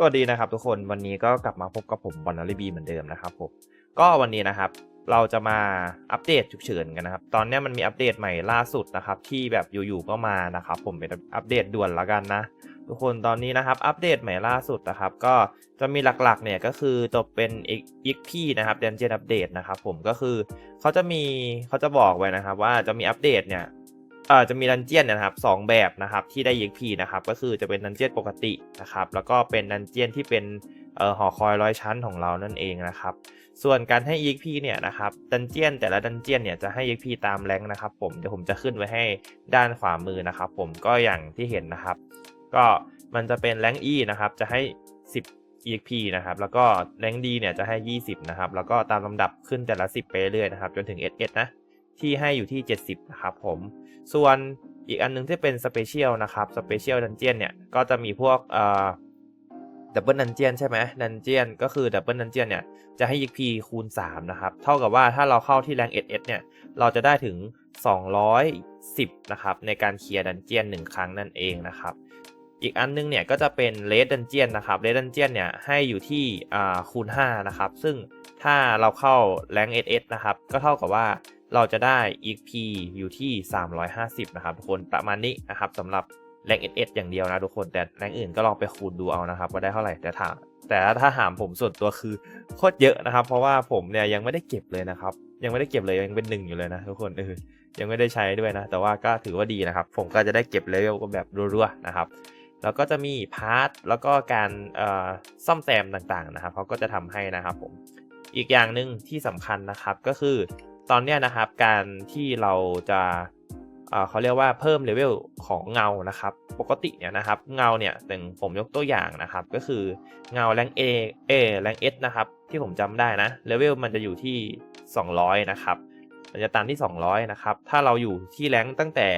สวัสดีนะครับทุกคนวันนี้ก็กลับมาพบกับผมบอลนารีบีเหมือนเดิมนะครับผมก็วันนี้นะครับ เราจะมาอัปเดตฉุกเฉินกันนะครับ ตอนนี้มันมีอัปเดตใหม่ล่าสุดนะครับ ที่แบบอยู่ๆก็มานะครับ ผมเป็นอัปเดตด่วนละกันนะ ทุกคนตอนนี้นะครับอัปเดตใหม่ล่าสุดนะครับ ก็จะมีหลักๆเนี่ยก็คือตัวเป็นอีกพี่นะครับเดนเจนอัปเดตนะครับ ผมก็คือเขาจะมีเขาจะบอกไว้นะครับ ว่าจะมีอัปเดตเนี่ย เอ่อจะมีดันเจียนนะครับสองแบบนะครับที่ได้ EXP นะครับก็คือจะเป็นดันเจียนปกตินะครับแล้วก็เป็นดันเจียนที่เป็นเอ่อหอคอยร้อยชั้นของเรานั่นเองนะครับส่วนการให้ EXP เนี่ยนะครับดันเจียนแต่ละดันเจียนเนี่ยจะให้ EXP ตามแรงนะครับผมเดี๋ยวผมจะขึ้นไว้ให้ด้านขวามือนะครับผมก็อย่างที่เห็นนะครับ ก็มันจะเป็นแรง E นะครับจะให้ 10 EXP นะครับแล้วก็แรงดีเนี่ยจะให้ 20นะครับแล้วก็ตามลำดับขึ้นแต่ละ 10 ไปเรื่อยนะครับจนถึง SS นะ ที่ให้อยู่ที่ 70 นะครับผม ส่วนอีกอันนึงที่เป็นสเปเชียลนะครับสเปเชียลดันเจียนเนี่ย ก็จะมีพวกเอ่อดับเบิลดันเจียนใช่ไหมดันเจียนก็คือดับเบิลดันเจียนเนี่ย จะให้ EP คูณ 3 นะครับ เท่ากับว่าถ้าเราเข้าที่แรง SS เนี่ย เราจะได้ถึง 210 นะครับ ในการเคลียร์ดันเจียน 1 ครั้งนั่นเองนะครับ อีกอันนึงเนี่ย ก็จะเป็นเลดดันเจียนนะครับเลดดันเจียนเนี่ยให้อยู่ที่คูณ 5 นะครับ ซึ่งถ้าเราเข้าแรง SS นะครับ ก็เท่ากับว่า เราจะได้ EXP อยู่ที่ 350 นะครับทุกคนประมาณนี้นะครับสำหรับแรง SS อย่างเดียวนะทุกคนแต่แรงอื่นก็ลองไปคูณดูเอานะครับว่าได้เท่าไหร่แต่ถ้าแต่ถ้าถามผมส่วนตัวคือโคตรเยอะนะครับ เพราะว่าผมเนี่ยยังไม่ได้เก็บเลยนะครับ ยังไม่ได้เก็บเลยยังเป็นหนึ่งอยู่เลยนะทุกคนเออยังไม่ได้ใช้ด้วยนะ แต่ว่าก็ถือว่าดีนะครับ ผมก็จะได้เก็บเลเวลแบบรัวๆนะครับแล้วก็จะมีพาร์ทแล้วก็การซ่อมแซมต่างๆนะครับเขาก็จะทำให้นะครับผมอีกอย่างหนึ่งที่สำคัญนะครับก็คือ ตอนเนี้ยนะครับการที่เราจะเขาเรียกว่าเพิ่มเลเวลของเงานะครับ ปกติเนี่ยนะครับเงาเนี่ยแต่งผมยกตัวอย่างนะครับ ก็คือเงาแรง A A แรง S นะครับ ที่ผมจำได้นะเลเวลมันจะอยู่ที่ 200 นะครับ มันจะตันที่ 200 นะครับ ถ้าเราอยู่ที่แรงตั้งแต่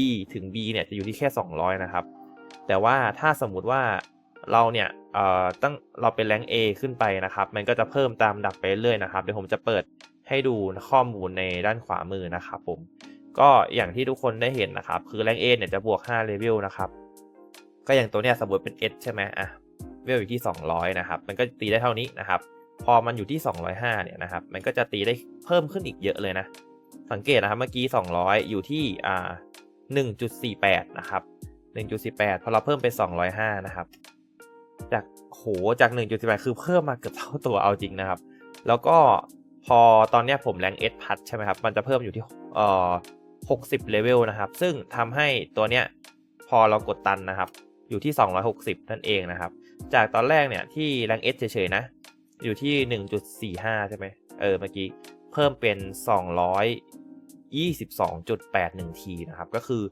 E ถึง B เนี่ยจะอยู่ที่แค่ 200 นะครับ แต่ว่าถ้าสมมุติว่าเราเนี่ยเอ่อตั้งเราเป็นแรง A ขึ้นไปนะครับ มันก็จะเพิ่มตามดับไปเรื่อยนะครับเดี๋ยวผมจะเปิด ให้ดูข้อมูลในด้านขวามือนะครับผมก็อย่างที่ทุกคนได้เห็นนะครับ คือแรง A เนี่ยจะบวก5เลเวลนะครับ ก็อย่างตัวเนี้ยสมมติเป็น S ใช่ไหมอะเลเวลอยู่ที่ 200 นะครับ มันก็ตีได้เท่านี้นะครับ พอมันอยู่ที่ 205 เนี่ยนะครับ มันก็จะตีได้เพิ่มขึ้นอีกเยอะเลยนะ สังเกตนะครับ เมื่อกี้ 200 อยู่ที่อ่า1.48 นะครับ1.18พอเราเพิ่มเป็น 205 นะครับ จากโหจาก1.18คือเพิ่มมาเกือบเท่าตัวเอาจริงนะครับ แล้วก็ พอตอนนี้ผมแรง S พัดใช่ไหมครับ มันจะเพิ่มอยู่ที่เอ่อ60เลเวลนะครับ ซึ่งทำให้ตัวเนี้ยพอเรากดตันนะครับ อยู่ที่ 260 นั่นเองนะครับ จากตอนแรกเนี่ยที่แรง S เฉยๆนะ อยู่ที่ 1.45 ใช่ไหมเออเมื่อกี้เพิ่มเป็น 222.81 ทีนะครับ ก็คือ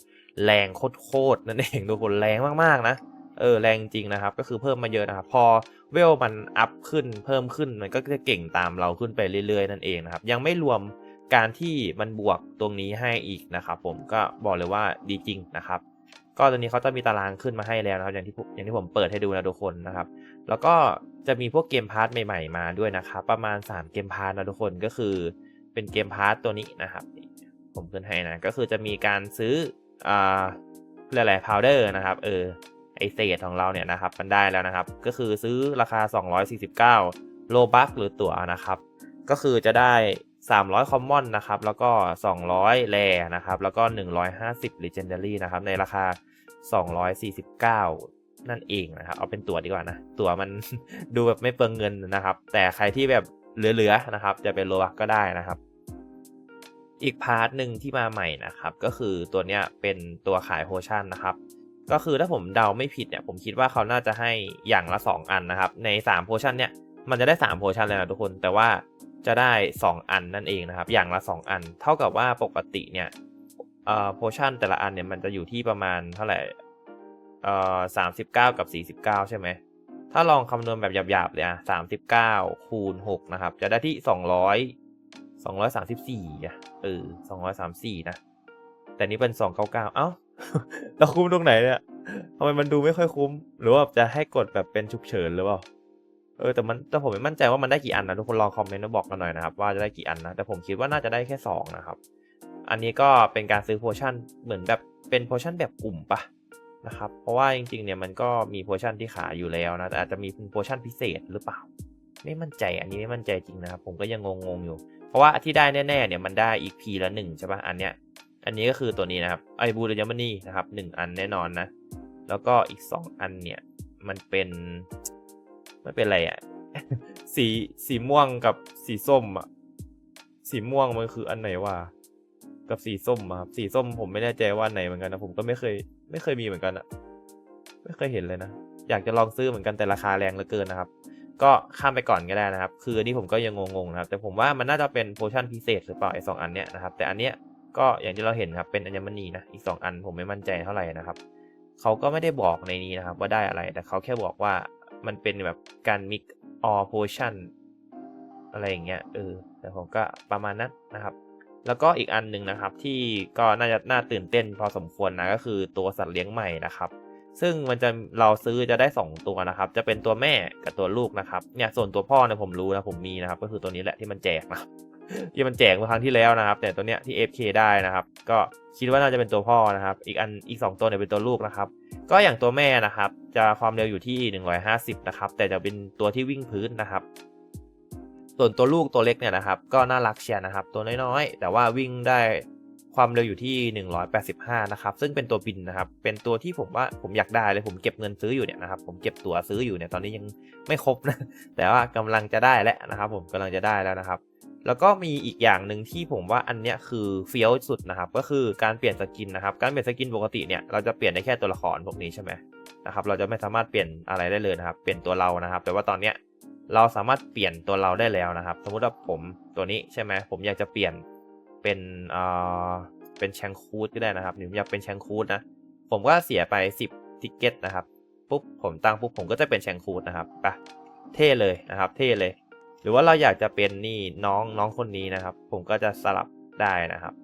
แรงโคตรๆนั่นเองทุกคนแรงมากๆนะ เออแรงจริงนะครับ ก็คือเพิ่มมาเยอะนะครับ พอเวลมันอัพขึ้นเพิ่มขึ้นมันก็จะเก่งตามเราขึ้นไปเรื่อยๆนั่นเองนะครับ ยังไม่รวมการที่มันบวกตรงนี้ให้อีกนะครับ ผมก็บอกเลยว่าดีจริงนะครับ ก็ตอนนี้เขาจะมีตารางขึ้นมาให้แล้วนะครับ อย่างที่อย่างที่ผมเปิดให้ดูนะทุกคนนะครับ แล้วก็จะมีพวกเกมพาร์ทใหม่ ๆ มาด้วยนะครับ ประมาณ 3 เกมพาร์ทนะทุกคนก็คือเป็นเกมพาร์ทตัวนี้นะครับผมขึ้นให้นะก็คือจะมีการซื้ออ่าเรียกอะไรพาวเดอร์นะครับ เออไอ เศษของเราเนี่ยนะครับมันได้แล้วนะครับ ก็คือซื้อราคา 249โลบัคหรือตั๋วนะครับ ก็คือจะได้ 300 คอมมอนนะครับ แล้วก็ 200 แรนะครับ แล้วก็ 150 Legendary นะครับ ในราคา 249นั่นเองนะครับ เอาเป็นตั๋วดีกว่านะ ตั๋วมันดูแบบไม่เปลืองเงินนะครับ แต่ใครที่แบบเหลือๆนะครับ จะเป็นโลบัคก็ได้นะครับ อีกพาร์ทหนึ่งที่มาใหม่นะครับ ก็คือตัวเนี้ยเป็นตัวขายโพชั่นนะครับ ก็คือถ้าผมเดาไม่ผิดเนี่ยผมคิดว่าเขาน่าจะให้อย่างละ 2 อันนะครับ ใน3โพชั่นเนี่ยมันจะได้3โพชั่นเลยนะทุกคน แต่ว่าจะได้ 2 อันนั่นเองนะครับ อย่างละ 2 อัน เท่ากับว่าปกติเนี่ยเอ่อโพชั่นแต่ละอันเนี่ยมันจะอยู่ที่ประมาณเท่าไหร่เอ่อสามสิบเก้ากับสี่สิบเก้าใช่ไหมถ้าลองคำนวณแบบหยาบๆเลยอะสามสิบเก้าคูณหกนะครับ จะได้ที่สองร้อยสองร้อยสามสิบสี่อะเออสองร้อยสามสี่นะ แต่นี้เป็นสองเก้าเก้าเอ้า เราคุ้มตรงไหนเนี่ยทำไมมันดูไม่ค่อยคุ้ม หรือว่าจะให้กดแบบเป็นฉุกเฉินหรือเปล่า เออแต่มันแต่ผมไม่มั่นใจว่ามันได้กี่อันนะทุกคนลองคอมเมนต์มาบอกกันหน่อยนะครับว่าจะได้กี่อันนะแต่ผมคิดว่าน่าจะได้แค่สองนะครับ อันนี้ก็เป็นการซื้อโพชั่นเหมือนแบบเป็นโพชั่นแบบกลุ่มปะนะครับเพราะว่าจริงๆเนี่ยมันก็มีโพชั่นที่ขายอยู่แล้วนะแต่อาจจะมีโพชั่นพิเศษหรือเปล่า ไม่มั่นใจอันนี้ไม่มั่นใจจริงนะครับผมก็ยังงงๆอยู่ เพราะว่าที่ได้แน่ๆเนี่ยมันได้อีกพีละหนึ่งใช่ปะอันเนี้ย อันนี้ก็คือตัวนี้นะครับไอบูรยมณีนะครับหนึ่งอันแน่นอนนะ แล้วก็อีกสองอันเนี่ย มันเป็นไม่เป็นอะไรอะ่ะ สีสีม่วงกับสีส้มอะ่ะสีม่วงมันคืออันไหนวะกับสีส้มอะครับสีส้มผมไม่แน่ใจว่าไหนเหมือนกันนะผมก็ไม่เคย ไม่เคยมีเหมือนกันอะไม่เคยเห็นเลยนะอยากจะลองซื้อเหมือนกันแต่ราคาแรงเหลือเกินนะครับ ก็ข้ามไปก่อนก็ได้นะครับ คืออันนี้ผมก็ยังงงๆนะครับ แต่ผมว่ามันน่าจะเป็นโพชั่นพิเศษหรือเปล่าไอ้สองอันเนี้ยนะครับ แต่อันเนี้ย ก็อย่างที่เราเห็นครับเป็นอัญมณีนะอีกสองอันผมไม่มั่นใจเท่าไหร่นะครับเขาก็ไม่ได้บอกในนี้นะครับว่าได้อะไรแต่เขาแค่บอกว่ามันเป็นแบบการ mix all potion อะไรอย่างเงี้ยเออแต่ผมก็ประมาณนั้นนะครับ แล้วก็อีกอันหนึ่งนะครับที่ก็น่าจะน่าตื่นเต้นพอสมควรนะก็คือตัวสัตว์เลี้ยงใหม่นะครับ ซึ่งมันจะเราซื้อจะได้ 2 ตัวนะครับ จะเป็นตัวแม่กับตัวลูกนะครับเนี่ยส่วนตัวพ่อเนี่ยผมรู้นะผมมีนะครับ ก็คือตัวนี้แหละที่มันแจกนะครับ ที่มันแจกเมื่อครั้งที่แล้วนะครับ แต่ตัวเนี้ยที่ FK ได้นะครับ ก็คิดว่าน่าจะเป็นตัวพ่อนะครับ อีกอันอีก 2 ตัวเนี่ยเป็นตัวลูกนะครับ ก็อย่างตัวแม่นะครับ จะความเร็วอยู่ที่ 150 นะครับ แต่จะเป็นตัวที่วิ่งพื้นนะครับ ส่วนตัวลูกตัวเล็กเนี่ยนะครับ ก็น่ารักเชียร์นะครับ ตัวน้อยๆ แต่ว่าวิ่งได้ความเร็วอยู่ที่ 185 นะครับ ซึ่งเป็นตัวบินนะครับ เป็นตัวที่ผมว่าผมอยากได้เลยผมเก็บเงินซื้ออยู่เนี่ยนะครับ ผมเก็บตั๋วซื้ออยู่เนี่ยตอนนี้ยังไม่ครบนะ แต่ว่ากำลังจะได้แล้วนะครับ ผมกำลังจะได้แล้วนะครับ แล้วก็มีอีกอย่างหนึ่งที่ผมว่าอันเนี้ยคือเฟี้ยวสุดนะครับ ก็คือการเปลี่ยนสกินนะครับ การเปลี่ยนสกินปกติเนี่ยเราจะเปลี่ยนได้แค่ตัวละครพวกนี้ใช่ไหมนะครับเราจะไม่สามารถเปลี่ยนอะไรได้เลยนะครับ เปลี่ยนตัวเรานะครับ แต่ว่าตอนเนี้ยเราสามารถเปลี่ยนตัวเราได้แล้วนะครับ สมมุติว่าผมตัวนี้ใช่ไหมผมอยากจะเปลี่ยนเป็นเอ่อเป็นแชงคูดก็ได้นะครับหรืออยากเป็นแชงคูดนะผมก็เสียไป 10ทิกเก็ตนะครับปุ๊บผมตั้งปุ๊บผมก็จะเป็นแชงคูดนะครับไปเท่เลยนะครับ เท่เลย หรือว่าเราอยากจะเป็นนี่น้องน้องคนนี้นะครับ ผมก็จะสลับได้นะครับ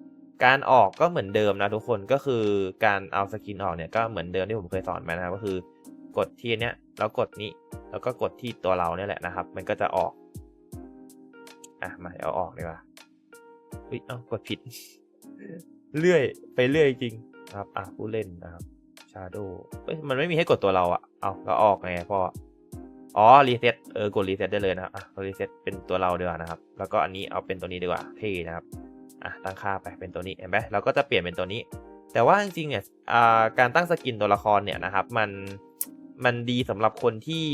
การออกก็เหมือนเดิมนะทุกคนก็คือการเอาสกินออกเนี่ยก็เหมือนเดิมที่ผมเคยสอนไปนะครับก็คือกดที่เนี้ยแล้วกดนี้แล้วก็กดที่ตัวเราเนี่ยแหละนะครับ มันก็จะออกอะมาเอาออกดีกว่าเฮ้ยเอากดผิด เลื่อยไปเรื่อยจริงครับ อะผู้เล่นนะครับชาโดเอ้ยมันไม่มีให้กดตัวเราอะเอาก็ออกไงพ่อ อ๋อรีเซ็ตเออกดรีเซ็ตได้เลยนะครับอะรีเซ็ตเป็นตัวเราดีกว่านะครับ แล้วก็อันนี้เอาเป็นตัวนี้ดีกว่าเท่นะครับอะตั้งค่าไปเป็นตัวนี้เห็นไหมเราก็จะเปลี่ยนเป็นตัวนี้ แต่ว่าจริงๆเนี่ยอ่าการตั้งสกินตัวละครเนี่ยนะครับมันมันดีสำหรับคนที่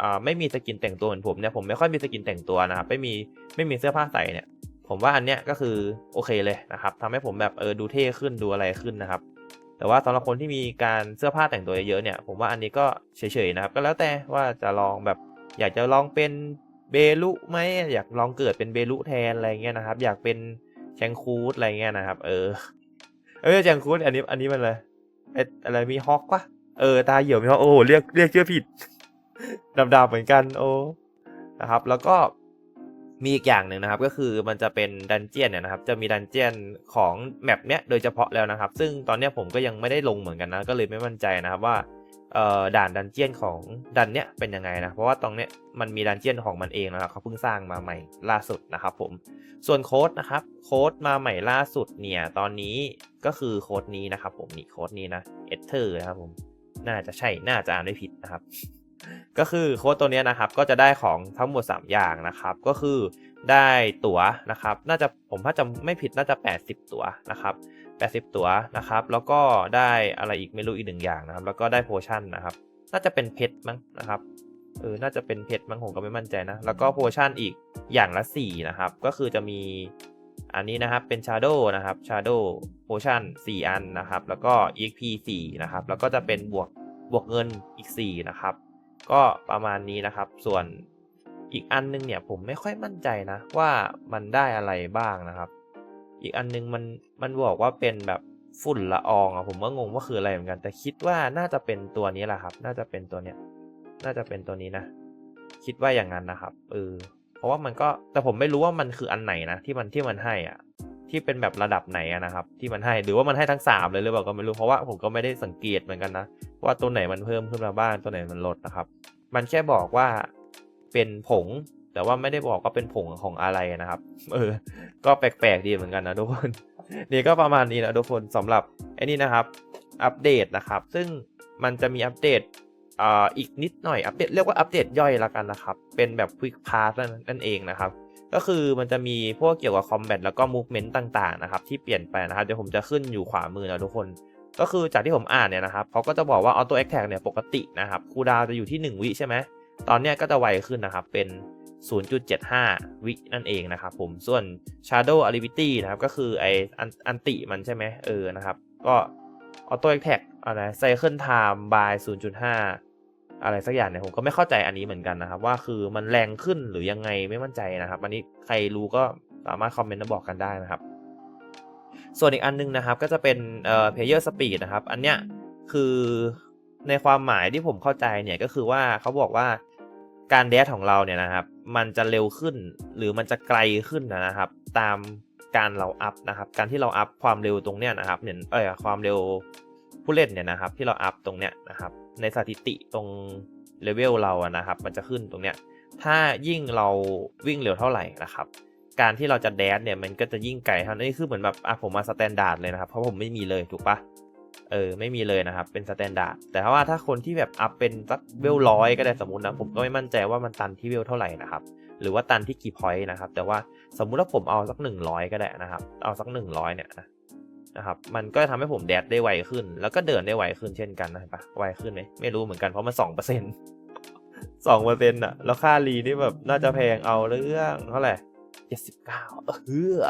อ่าไม่มีสกินแต่งตัวเหมือนผมเนี่ยผมไม่ค่อยมีสกินแต่งตัวนะครับไม่มีไม่มีเสื้อผ้าใส่เนี่ย ผมว่าอันเนี้ยก็คือโอเคเลยนะครับทำให้ผมแบบเออดูเท่ขึ้นดูอะไรขึ้นนะครับ แต่ว่าสำหรับคนที่มีการเสื้อผ้าแต่งตัวเยอะๆเนี่ย ผมว่าอันนี้ก็เฉยๆนะครับ ก็แล้วแต่ว่าจะลองแบบอยากจะลองเป็นเบลุไหมอยากลองเกิดเป็นเบลุแทนอะไรเงี้ยนะครับ อยากเป็นแชงคูดอะไรเงี้ยนะครับ เออเออแชงคูดอันนี้อันนี้มันเลยเอ็ดอะไรมีฮอกปะเออตาเหี่ยวมีฮอกโอ้เรียกเรียกชื่อผิดดำๆเหมือนกันโอ้นะครับ แล้วก็ มีอีกอย่างหนึ่งนะครับ ก็คือมันจะเป็นดันเจียนเนี่ยนะครับ จะมีดันเจียนของแมปเนี้ยโดยเฉพาะแล้วนะครับ ซึ่งตอนเนี้ยผมก็ยังไม่ได้ลงเหมือนกันนะ ก็เลยไม่มั่นใจนะครับว่าด่านดันเจียนของดันเนี้ยเป็นยังไงนะ เพราะว่าตรงเนี้ยมันมีดันเจียนของมันเองนะครับเขาเพิ่งสร้างมาใหม่ล่าสุดนะครับผม ส่วนโค้ดนะครับโค้ดมาใหม่ล่าสุดเนี่ยตอนนี้ก็คือโค้ดนี้นะครับผมนี่โค้ดนี้นะเอเทอร์นะครับผมน่าจะใช่น่าจะอ่านไม่ผิดนะครับ ก็คือโค้ดตัวนี้นะครับก็จะได้ของทั้งหมด 3 อย่างนะครับก็คือได้ตั๋วนะครับน่าจะผมถ้าจะไม่ผิดน่าจะ 80 ตั๋วนะครับ80 ตั๋วนะครับแล้วก็ได้อะไรอีกไม่รู้อีกหนึ่งอย่างนะครับแล้วก็ได้โพชั่นนะครับน่าจะเป็นเพชรมั้งนะครับเออน่าจะเป็นเพชรมั้งผมก็ไม่มั่นใจนะแล้วก็โพชั่นอีกอย่างละ4นะครับก็คือจะมีอันนี้นะครับเป็น Shadow นะครับ Shadow Potion 4 อันนะครับ แล้วก็ EXP 4 นะครับ แล้วก็จะเป็นบวกบวกเงินอีก 4 นะครับ ก็ประมาณนี้นะครับ ส่วนอีกอันนึงเนี่ยผมไม่ค่อยมั่นใจนะ ว่ามันได้อะไรบ้างนะครับ อีกอันนึงมันมันบอกว่าเป็นแบบฝุ่นละอองอะผมก็งงว่าคืออะไรเหมือนกัน แต่คิดว่าน่าจะเป็นตัวนี้แหละครับ น่าจะเป็นตัวเนี้ย น่าจะเป็นตัวนี้นะ คิดว่าอย่างนั้นนะครับเออเพราะว่ามันก็แต่ผมไม่รู้ว่ามันคืออันไหนนะที่มันที่มันให้อะ ที่เป็นแบบระดับไหนนะครับ ที่มันให้หรือว่ามันให้ทั้งสามเลยหรือเปล่าก็ไม่รู้เพราะว่าผมก็ไม่ได้สังเกตเหมือนกันนะว่าตัวไหนมันเพิ่มขึ้นมาบ้างตัวไหนมันลดนะครับ มันแค่บอกว่าเป็นผงแต่ว่าไม่ได้บอกว่าเป็นผงของอะไรนะครับ เออ ก็แปลกๆดีเหมือนกันนะทุกคน นี่ก็ประมาณนี้นะทุกคนสำหรับไอ้นี่นะครับ อัปเดตนะครับ ซึ่งมันจะมีอัปเดตอ่าอีกนิดหน่อยอัปเดตเรียกว่าอัปเดตย่อยละกันนะครับ เป็นแบบ Quick Pass นั่นนั่นเองนะครับ ก็คือมันจะมีพวกเกี่ยวกับ Combat แล้วก็ Movement ต่างๆนะครับที่เปลี่ยนไปนะครับเดี๋ยวผมจะขึ้นอยู่ขวามือนะทุกคน ก็คือจากที่ผมอ่านเนี่ยนะครับเขาก็จะบอกว่า Auto Attack เนี่ยปกตินะครับคูดาวจะอยู่ที่ 1 วิใช่ไหมตอนเนี้ยก็จะไวขึ้นนะครับเป็น 0.75 วินั่นเองนะครับผมส่วน Shadow Ability นะครับก็คือไออันติมันใช่ไหมเออนะครับก็ Auto Attack อะไร Cycle Time by 0.5 อะไรสักอย่างเนี่ยผมก็ไม่เข้าใจอันนี้เหมือนกันนะครับ ว่าคือมันแรงขึ้นหรือยังไงไม่มั่นใจนะครับ อันนี้ใครรู้ก็สามารถคอมเมนต์มาบอกกันได้นะครับ ส่วนอีกอันนึงนะครับก็จะเป็นเอ่อ player speed นะครับ อันเนี้ยคือในความหมายที่ผมเข้าใจเนี่ยก็คือว่าเขาบอกว่าการแดดของเราเนี่ยนะครับ มันจะเร็วขึ้นหรือมันจะไกลขึ้นนะครับ ตามการเราอัพนะครับ การที่เราอัพความเร็วตรงเนี้ยนะครับเนี่ยเออความเร็วผู้เล่นเนี่ยนะครับ ที่เราอัพตรงเนี้ยนะครับ ในสถิติตรงเลเวลเราอะนะครับ มันจะขึ้นตรงเนี้ย ถ้ายิ่งเราวิ่งเร็วเท่าไหร่นะครับ การที่เราจะแดดเนี่ยมันก็จะยิ่งไกลเท่านั้นนี่คือเหมือนแบบอะผมมาสแตนดาร์ดเลยนะครับ เพราะผมไม่มีเลยถูกปะเออไม่มีเลยนะครับ เป็นสแตนดาร์ดแต่ว่าถ้าคนที่แบบอัพเป็นสักเวลร้อยก็ได้สมมตินะผมก็ไม่มั่นใจว่ามันตันที่เวลเท่าไหร่นะครับ หรือว่าตันที่กี่พอยต์นะครับ แต่ว่าสมมุติว่าผมเอาสักหนึ่งร้อยก็ได้นะครับ เอาสักหนึ่งร้อยเนี่ย นะครับ มันก็ทำให้ผมแดดได้ไวขึ้น แล้วก็เดินได้ไวขึ้นเช่นกันนะปะไวขึ้นไหมไม่รู้เหมือนกันเพราะมันสองเปอร์เซ็นต์สองเปอร์เซ็นต์อะแล้วค่ารีนี่แบบน่าจะแพงเอาเรื่องเท่าไหร่เจ็ดสิบเก้าเออ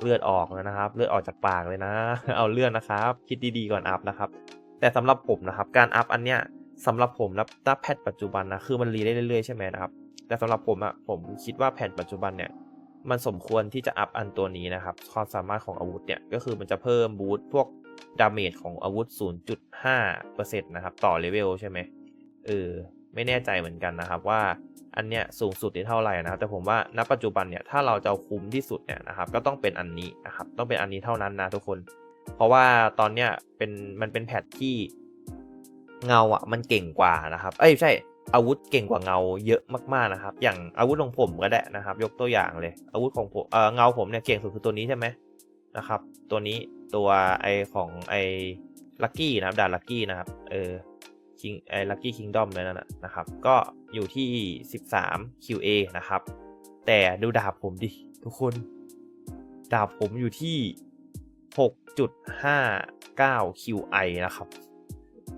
เลือดออกแล้วนะครับ เลือดออกจากปากเลยนะ เอาเลือดนะครับ คิดดีๆก่อนอัพนะครับ แต่สำหรับผมนะครับ การอัพอันเนี้ยสำหรับผมนะถ้าแพทปัจจุบันนะคือมันรีได้เรื่อยๆใช่ไหมนะครับ แต่สำหรับผมอะผมคิดว่าแผ่นปัจจุบันเนี่ย มันสมควรที่จะอัพอันตัวนี้นะครับ ความสามารถของอาวุธเนี่ย ก็คือมันจะเพิ่มบูสต์พวกดาเมจของอาวุธ 0.5%นะครับ ต่อเลเวลใช่ไหมเออ ไม่แน่ใจเหมือนกันนะครับว่าอันเนี้ยสูงสุดที่เท่าไหร่นะครับ แต่ผมว่าณปัจจุบันเนี่ยถ้าเราจะคุ้มที่สุดเนี่ยนะครับก็ต้องเป็นอันนี้นะครับต้องเป็นอันนี้เท่านั้นนะทุกคน เพราะว่าตอนเนี้ยเป็นมันเป็นแพทที่เงาอะมันเก่งกว่านะครับ เอ้ยใช่ อาวุธเก่งกว่าเงาเยอะมากๆนะครับ อย่างอาวุธของผมก็ได้นะครับ ยกตัวอย่างเลย อาวุธของผมเออเงาผมเนี่ยเก่งสุดคือตัวนี้ใช่ไหมนะครับ ตัวนี้ตัวไอของไอลักกี้นะครับด่านลักกี้นะครับเออคิงไอลักกี้คิงดอมเลยนั่นนะนะครับ ก็อยู่ที่ 13 QA นะครับ แต่ดูดาบผมดิ ทุกคน ดาบผมอยู่ที่ 6.59 QI นะครับ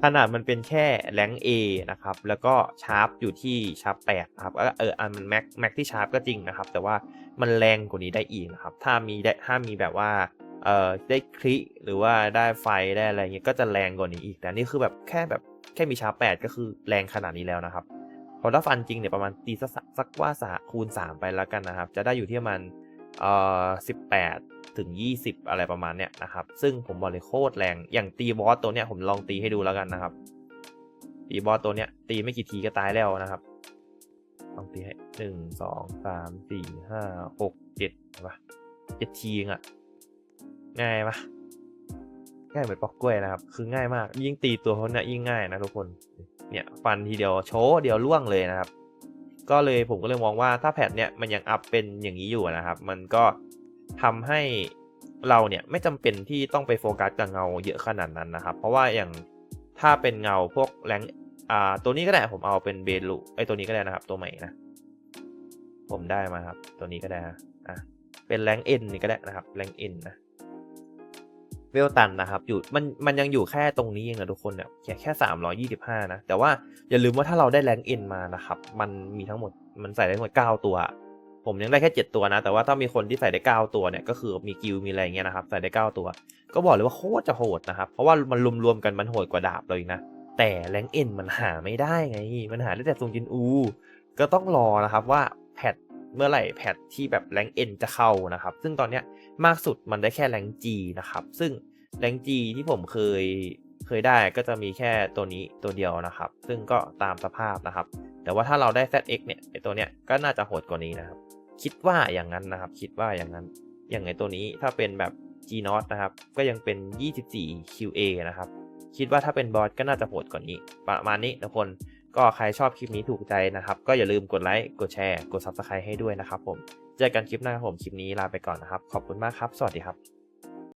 ขนาดมันเป็นแค่แรง A นะครับ แล้วก็ชาร์ปอยู่ที่ชาร์ป8นะครับก็เอออันมันแม็กแม็กที่ชาร์ปก็จริงนะครับ แต่ว่ามันแรงกว่านี้ได้อีกนะครับ ถ้ามีได้ถ้ามีแบบว่าเอ่อได้คลิหรือว่าได้ไฟได้อะไรเงี้ยก็จะแรงกว่านี้อีก แต่นี่คือแบบแค่แบบแค่มีชาร์ป8ก็คือแรงขนาดนี้แล้วนะครับพอถ้าฟันจริงเนี่ยประมาณตีสักสักว่าสาคูณ 3 ไปแล้วกันนะครับ จะได้อยู่ที่ประมาณ เอ่อ18 ถึง 20 อะไรประมาณเนี้ยนะครับ ซึ่งผมบอกเลยโคตรแรง อย่างตีบอสตัวเนี้ยผมลองตีให้ดูแล้วกันนะครับ ตีบอสตัวเนี้ยตีไม่กี่ทีก็ตายแล้วนะครับ ลองตีให้หนึ่งสองสามสี่ห้าหกเจ็ดปะเจ็ดทีเองอะง่ายปะง่ายเหมือนปอกกล้วยนะครับ คือง่ายมาก ยิ่งตีตัวเขาเนี่ยยิ่งง่ายนะทุกคน เนี่ยฟันทีเดียวโชว์เดียวล่วงเลยนะครับ ก็เลยผมก็เลยมองว่าถ้าแพทเนี่ยมันยังอัพเป็นอย่างนี้อยู่นะครับ มันก็ทำให้เราเนี่ยไม่จำเป็นที่ต้องไปโฟกัสกับเงาเยอะขนาดนั้นนะครับ เพราะว่าอย่างถ้าเป็นเงาพวกแรงอ่าตัวนี้ก็ได้ผมเอาเป็นเบลูไอตัวนี้ก็ได้นะครับ ตัวใหม่นะผมได้มาครับ ตัวนี้ก็ได้อะเป็นแรงเอ็นนี่ก็ได้นะครับแรงเอ็นนะ เวลตันนะครับอยู่มันมันยังอยู่แค่ตรงนี้เองนะทุกคนเนี่ยแค่แค่สามร้อยี่สิบห้านะ แต่ว่าอย่าลืมว่าถ้าเราได้แรงเอ็นมานะครับมันมีทั้งหมดมันใส่ได้ทั้งหมดเก้าตัว ผมยังได้แค่เจ็ดตัวนะ แต่ว่าถ้ามีคนที่ใส่ได้เก้าตัวเนี่ยก็คือมีกิลมีอะไรเงี้ยนะครับใส่ได้เก้าตัว ก็บอกเลยว่าโคตรจะโหดนะครับเพราะว่ามันรวมๆกันมันโหดกว่าดาบเลยนะแต่แรงเอ็นมันหาไม่ได้ไง มันหาได้แต่ทรงจินอู ก็ต้องรอนะครับว่าแพท เมื่อไหร่แพทที่แบบแรงเอ็นจะเข้านะครับ ซึ่งตอนเนี้ยมากสุดมันได้แค่แรงจีนะครับ ซึ่งแรงจีที่ผมเคยเคยได้ก็จะมีแค่ตัวนี้ตัวเดียวนะครับ ซึ่งก็ตามสภาพนะครับ แต่ว่าถ้าเราได้ ZX เนี่ยไอตัวเนี้ยก็น่าจะโหดกว่านี้นะครับ คิดว่าอย่างนั้นนะครับ คิดว่าอย่างนั้น อย่างไอตัวนี้ถ้าเป็นแบบ G n o t นะครับ ก็ยังเป็น 24 QA นะครับ คิดว่าถ้าเป็นบอสก็น่าจะโหดกว่านี้ ประมาณนี้ทุกคน ก็ใครชอบคลิปนี้ถูกใจนะครับ ก็อย่าลืมกดไลค์ กดแชร์ กด Subscribe ให้ด้วยนะครับผม เจอกันคลิปหน้าครับผม คลิปนี้ลาไปก่อนนะครับ ขอบคุณมากครับ สวัสดีครับ